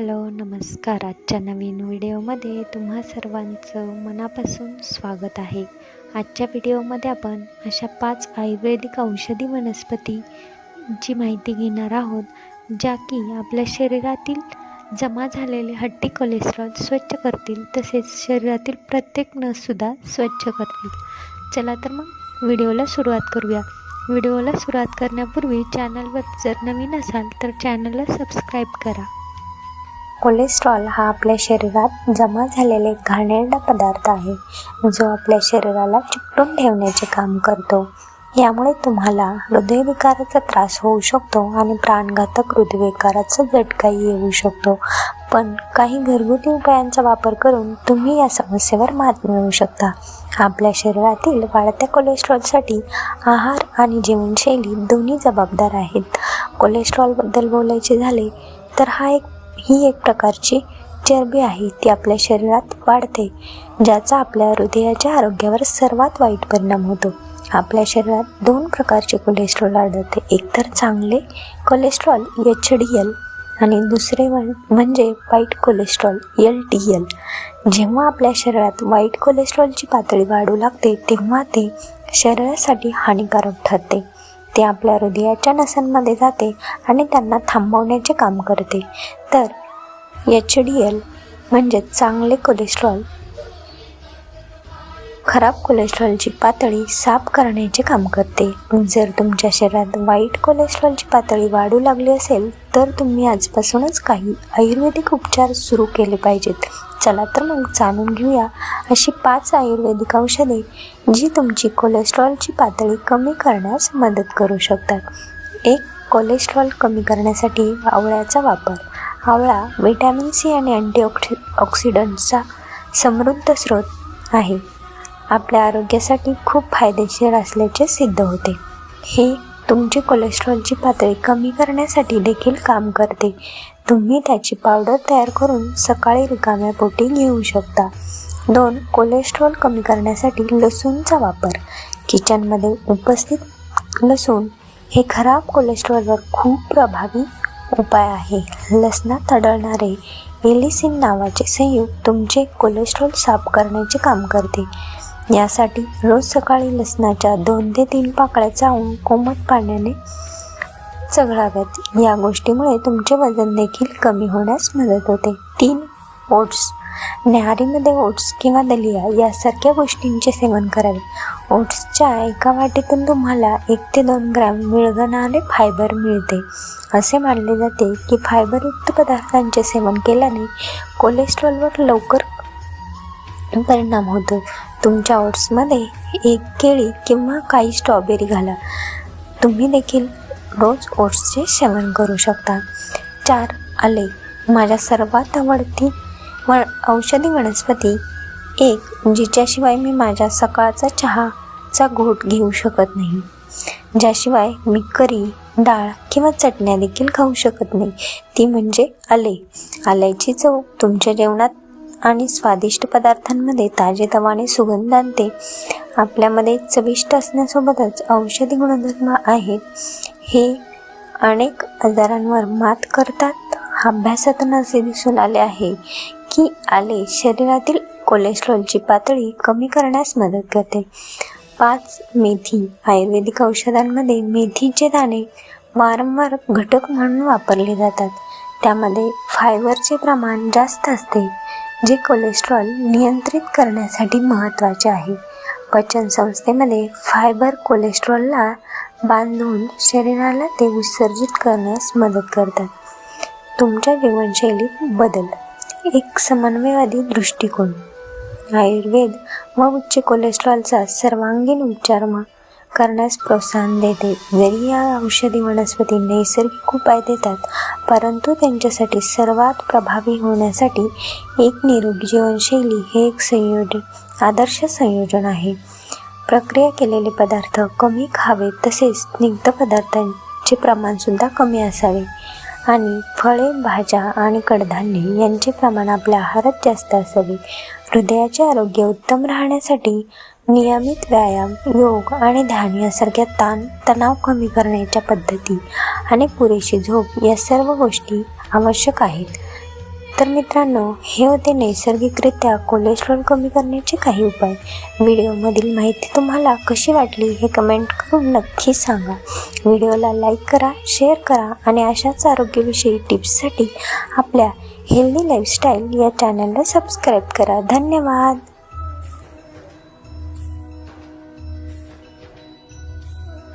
Hello नमस्कार. आजच्या नवीन व्हिडिओमध्ये तुम्हा सर्वांचं मनापासून स्वागत आहे. आजच्या व्हिडिओमध्ये आपण अशा पाच आयुर्वेदिक औषधी वनस्पतीची माहिती घेणार आहोत ज्या की आपल्या शरीरातील जमा झालेले हड्डी कोलेस्ट्रॉल स्वच्छ करतील तसेच शरीरातील प्रत्येक नससुद्धा स्वच्छ करतील. चला तर मग व्हिडिओला सुरुवात करूया. व्हिडिओला सुरुवात करण्यापूर्वी चॅनलवर जर नवीन असाल तर चॅनलला सबस्क्राईब करा. कोलेस्ट्रॉल हा आपल्या शरीरात जमा झालेला एक घाणेरडा पदार्थ आहे जो आपल्या शरीराला चिकटून ठेवण्याचे काम करतो. यामुळे तुम्हाला हृदयविकाराचा त्रास होऊ शकतो आणि प्राणघातक हृदयविकाराचा झटकाही येऊ शकतो. पण काही घरगुती उपायांचा वापर करून तुम्ही या समस्येवर मात मिळवू शकता. आपल्या शरीरातील वाढत्या कोलेस्ट्रॉलसाठी आहार आणि जीवनशैली दोन्ही जबाबदार आहेत. कोलेस्ट्रॉलबद्दल बोलायचे झाले तर हा एक ही एक प्रकारची चरबी आहे. ती आपल्या शरीरात वाढते ज्याचा आपल्या हृदयाच्या आरोग्यावर सर्वात वाईट परिणाम होतो. आपल्या शरीरात दोन प्रकारचे कोलेस्ट्रॉल आढळते. एकतर चांगले कोलेस्ट्रॉल एच डी एल आणि दुसरे म्हणजे वाईट कोलेस्ट्रॉल एल टी एल जेव्हा आपल्या शरीरात वाईट कोलेस्ट्रॉलची पातळी वाढू लागते तेव्हा ते शरीरासाठी हानिकारक ठरते. ते आपल्या हृदयाच्या नसांमध्ये जाते आणि त्यांना थांबवण्याचे काम करते. तर एच डी एल म्हणजे चांगले कोलेस्ट्रॉल खराब कोलेस्ट्रॉलची पातळी साफ करण्याचे काम करते. जर तुमच्या शरीरात वाईट कोलेस्ट्रॉलची पातळी वाढू लागली असेल तर तुम्ही आजपासूनच काही आयुर्वेदिक उपचार सुरू केले पाहिजेत. चला तर मग जाणून घेऊया अशी पाच आयुर्वेदिक औषधे जी तुमची कोलेस्ट्रॉलची पातळी कमी करण्यास मदत करू शकतात. एक कोलेस्ट्रॉल कमी करण्यासाठी आवळ्याचा वापर. आवळा व्हिटॅमिन सी आणि अँटीऑक्सि ऑक्सिडंटचा समृद्ध स्रोत आहे. आपल्या आरोग्यासाठी खूप फायदेशीर असल्याचे सिद्ध होते. हे तुमची कोलेस्ट्रॉलची पातळी कमी करण्यासाठी देखील काम करते. तुम्ही त्याची पावडर तयार करून सकाळी रिकाम्या पोटी घेऊ शकता. दोन कोलेस्ट्रॉल कमी करण्यासाठी लसूणचा वापर. किचनमध्ये उपस्थित लसूण हे खराब कोलेस्ट्रॉलवर खूप प्रभावी उपाय आहे. लसणात आढळणारे एलिसिन नावाचे संयुग तुमचे कोलेस्ट्रॉल साफ करण्याचे काम करते. यासाठी रोज सकाळी लसणाच्या दोन ते तीन पाकळ्या चावून कोमट पाण्याने चघळाव्यात. या गोष्टीमुळे तुमचे वजन देखील कमी होण्यास मदत होते. तीन ओट्स. न्याहारीमध्ये ओट्स किंवा दलिया यासारख्या गोष्टींचे सेवन करावे. ओट्सच्या एका वाटीतून तुम्हाला एक ते दोन ग्रॅम मिळगणारे फायबर मिळते. असे मानले जाते की फायबरयुक्त पदार्थांचे सेवन केल्याने कोलेस्ट्रॉलवर लवकर परिणाम होतो. तुमच्या ओट्समध्ये एक केळी किंवा काही स्ट्रॉबेरी घाला. तुम्ही देखील रोज ओट्सचे सेवन करू शकता. चार आले. माझ्या सर्वात आवडती व औषधी वनस्पती एक जिच्याशिवाय मी माझ्या सकाळचा चहाचा घोट घेऊ शकत नाही. ज्याशिवाय मी करी डाळ किंवा चटण्या देखील खाऊ शकत नाही. ती म्हणजे आले. आल्याची चव तुमच्या जेवणात आणि स्वादिष्ट पदार्थांमध्ये ताजेतवाने सुगंध आणते. आपल्यामध्ये चविष्ट असण्यासोबतच औषधी गुणधर्म आहेत. हे अनेक आजारांवर मात करतात. अभ्यासातून असे दिसून आले आहे की आले शरीरातील कोलेस्ट्रॉलची पातळी कमी करण्यास मदत करते. पाच मेथी आयुर्वेदिक औषधांमध्ये मेथीचे दाणे वारंवार घटक म्हणून वापरले जातात. त्यामध्ये फायबरचे प्रमाण जास्त असते. जे कोलेस्ट्रॉल नियंत्रित करण्यासाठी महत्त्वाचे आहे. पचन संस्थेमध्ये फायबर कोलेस्ट्रॉलला बांधून शरीराला ते विसर्जित करण्यास मदत करतात. तुमच्या जीवनशैलीत बदल. एक समन्वयवादी दृष्टिकोन. आयुर्वेद व उच्च कोलेस्ट्रॉलचा सर्वांगीण उपचार करण्यास प्रोत्साहन देते. जरी या औषधी वनस्पती नैसर्गिक उपाय देतात परंतु त्यांच्यासाठी सर्वात प्रभावी होण्यासाठी एक निरोगी जीवनशैली हे एक संयोजन आदर्श संयोजन आहे. प्रक्रिया केलेले पदार्थ कमी खावे तसेच स्निग्ध पदार्थांचे प्रमाणसुद्धा कमी असावे. आणि फळे भाज्या आणि कडधान्ये यांचे प्रमाण आपल्या आहारात जास्त असावे. हृदयाचे आरोग्य उत्तम राहण्यासाठी नियमित व्यायाम योग आणि ध्यान यासारख्या ताण तणाव कमी करण्याच्या पद्धती आणि पुरेशी झोप या सर्व गोष्टी आवश्यक आहेत. तर मित्रांनो हे होते नैसर्गिकरित्या कोलेस्ट्रॉल कमी करण्याचे काही उपाय. व्हिडिओमधील माहिती तुम्हाला कशी वाटली हे कमेंट करून नक्की सांगा. व्हिडिओला लाईक करा शेअर करा आणि अशाच आरोग्यविषयी टिप्ससाठी आपल्या हेल्दी लाईफस्टाईल या चॅनलला सबस्क्राईब करा. धन्यवाद!